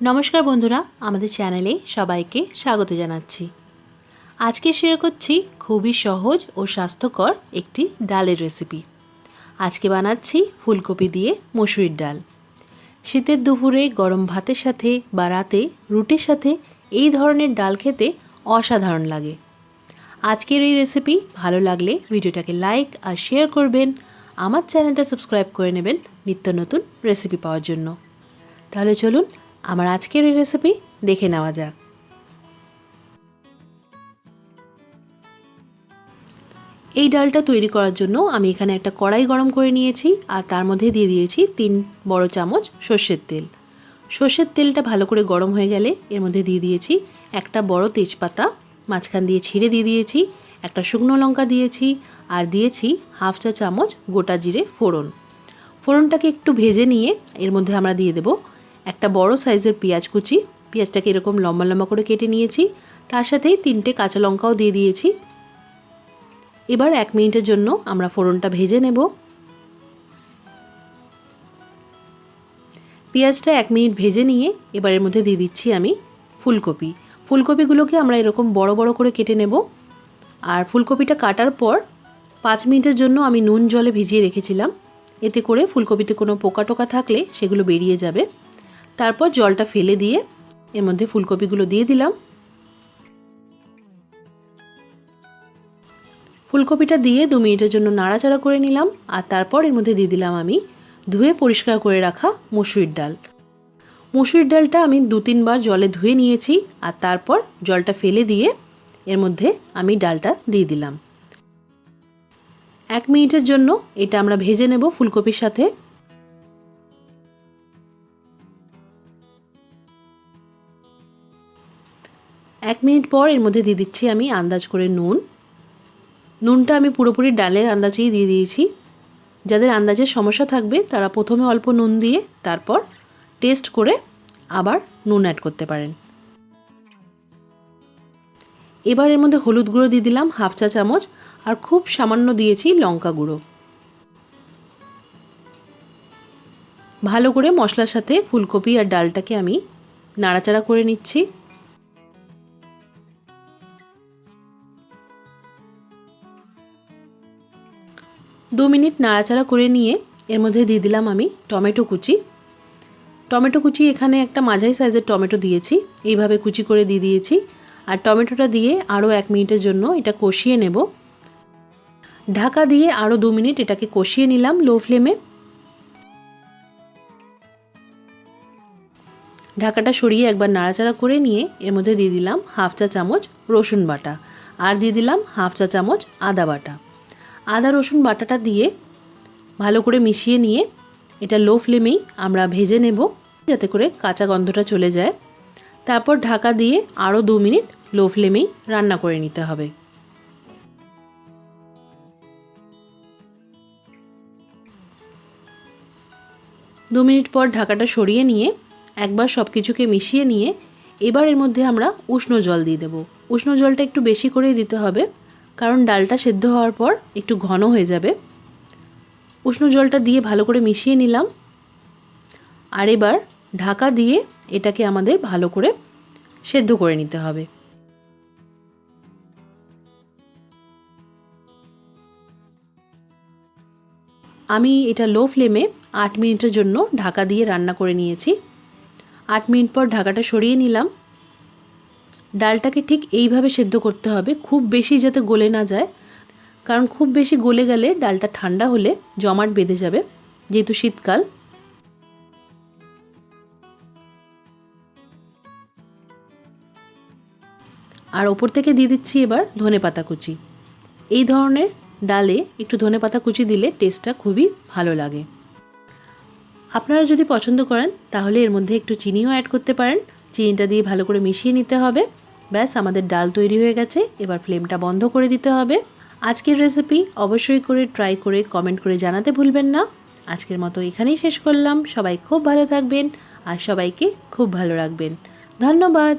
নমস্কার বন্ধুরা, আমাদের চ্যানেলে সবাইকে স্বাগত জানাচ্ছি। আজকে শেয়ার করছি খুবই সহজ ও স্বাস্থ্যকর একটি ডালের রেসিপি আজকে বানাচ্ছি ফুলকপি দিয়ে মসুরির ডাল। শীতের দুপুরে গরম ভাতের সাথে বা রাতে রুটির সাথে এই ধরনের ডাল খেতে অসাধারণ লাগে। আজকের এই রেসিপি ভালো লাগলে ভিডিওটাকে লাইক আর শেয়ার করবেন। আমার চ্যানেলটা সাবস্ক্রাইব করে নেবেন নিত্য নতুন রেসিপি পাওয়ার জন্য। তাহলে চলুন আমার আজকের এই রেসিপি দেখে নেওয়া যাক। এই ডালটা তৈরি করার জন্য আমি এখানে একটা কড়াই গরম করে নিয়েছি আর তার মধ্যে দিয়ে দিয়েছি তিন বড় চামচ সর্ষের তেল। সর্ষের তেলটা ভালো করে গরম হয়ে গেলে এর মধ্যে দিয়ে দিয়েছি একটা বড় তেজপাতা, মাঝখান দিয়ে ছিঁড়ে দিয়ে দিয়েছি, একটা শুকনো লঙ্কা দিয়েছি আর দিয়েছি হাফ চা চামচ গোটা জিরে ফোড়ন। ফোড়নটাকে একটু ভেজে নিয়ে এর মধ্যে আমরা দিয়ে দেব একটা বড় সাইজের পেঁয়াজ কুচি। পেঁয়াজটাকে এরকম লম্বা লম্বা করে কেটে নিয়েছি। তার সাথেই তিনটে কাঁচা লঙ্কাও দিয়ে দিয়েছি। এবার এক মিনিটের জন্য আমরা ফোড়নটা ভেজে নেব। পেঁয়াজটা এক মিনিট ভেজে নিয়ে এবারের মধ্যে দিয়ে দিচ্ছি আমি ফুলকপি। ফুলকপিগুলোকে আমরা এরকম বড় বড় করে কেটে নেব। আর ফুলকপিটা কাটার পর পাঁচ মিনিটের জন্য আমি নুন জলে ভিজিয়ে রেখেছিলাম। এতে করে ফুলকপিতে কোনো পোকা টোকা থাকলে সেগুলো বেরিয়ে যাবে। তারপর জলটা ফেলে দিয়ে এর মধ্যে ফুলকপিগুলো দিয়ে দিলাম। ফুলকপিটা দিয়ে দু মিনিটের জন্য নাড়াচাড়া করে নিলাম আর তারপর এর মধ্যে দিয়ে দিলাম আমি ধুয়ে পরিষ্কার করে রাখা মসুরির ডাল। মসুরির ডালটা আমি দু তিনবার জলে ধুয়ে নিয়েছি আর তারপর জলটা ফেলে দিয়ে এর মধ্যে আমি ডালটা দিয়ে দিলাম। এক মিনিটের জন্য এটা আমরা ভেজে নেব ফুলকপির সাথে। এক মিনিট পর এর মধ্যে দিয়ে দিচ্ছি আমি আন্দাজ করে নুন। নুনটা আমি পুরোপুরি ডালের আন্দাজেই দিয়ে দিয়েছি। যাদের আন্দাজের সমস্যা থাকবে, তারা প্রথমে অল্প নুন দিয়ে তারপর টেস্ট করে আবার নুন অ্যাড করতে পারেন। এবার এর মধ্যে হলুদ গুঁড়ো দিয়ে দিলাম হাফ চা চামচ আর খুব সামান্য দিয়েছি লঙ্কা গুঁড়ো। ভালো করে মশলার সাথে ফুলকপি আর ডালটাকে আমি নাড়াচাড়া করে নিচ্ছি। দু মিনিট নাড়াচাড়া করে নিয়ে এর মধ্যে দিয়ে দিলাম আমি টমেটো কুচি। টমেটো কুচি এখানে একটা মাঝারি সাইজের টমেটো দিয়েছি, এইভাবে কুচি করে দিয়ে দিয়েছি। আর টমেটোটা দিয়ে আরও এক মিনিটের জন্য এটা কষিয়ে নেব। ঢাকা দিয়ে আরও দু মিনিট এটাকে কষিয়ে নিলাম লো ফ্লেমে। ঢাকাটা সরিয়ে একবার নাড়াচাড়া করে নিয়ে এর মধ্যে দিয়ে দিলাম হাফ চা চামচ রসুন বাটা। আর দিয়ে দিলাম হাফ চা চামচ আদা বাটা। আদা, রসুন, বাটাটা দিয়ে ভালো করে মিশিয়ে নিয়ে এটা লো ফ্লেমেই আমরা ভেজে নেব যাতে করে কাঁচা গন্ধটা চলে যায়। তারপর ঢাকা দিয়ে আরও দু মিনিট লো ফ্লেমেই রান্না করে নিতে হবে। দু মিনিট পর ঢাকাটা সরিয়ে নিয়ে একবার সব কিছুকে মিশিয়ে নিয়ে এবার এর মধ্যে আমরা উষ্ণ জল দিয়ে দেব। উষ্ণ জলটা একটু বেশি করেই দিতে হবে। কারণ ডালটা সেদ্ধ হওয়ার পর একটু ঘন হয়ে যাবে। উষ্ণ জলটা দিয়ে ভালো করে মিশিয়ে নিলাম। আর এবার ঢাকা দিয়ে এটাকে আমাদের ভালো করে সেদ্ধ করে নিতে হবে। আমি এটা লো ফ্লেমে আট মিনিটের জন্য ঢাকা দিয়ে রান্না করে নিয়েছি। আট মিনিট পর ঢাকাটা সরিয়ে নিলাম। ডালটাকে ঠিক এইভাবে সেদ্ধ করতে হবে, খুব বেশি যাতে গলে না যায়। কারণ খুব বেশি গলে গেলে ডালটা ঠান্ডা হলে জমাট বেঁধে যাবে, যেহেতু শীতকাল। আর ওপর থেকে দিয়ে দিচ্ছি এবার ধনে পাতা কুচি। এই ধরনের ডালে একটু ধনে পাতা কুচি দিলে টেস্টটা খুবই ভালো লাগে। আপনারা যদি পছন্দ করেন, তাহলে এর মধ্যে একটু চিনিও অ্যাড করতে পারেন। চিনিটা দিয়ে ভালো করে মিশিয়ে নিতে হবে। ব্যাস, আমাদের ডাল তৈরি হয়ে গেছে। এবার ফ্লেমটা বন্ধ করে দিতে হবে। আজকের রেসিপি অবশ্যই করে ট্রাই করে কমেন্ট করে জানাতে ভুলবেন না। আজকের মতো এখানেই শেষ করলাম। সবাই খুব ভালো থাকবেন আর সবাইকে খুব ভালো রাখবেন। ধন্যবাদ।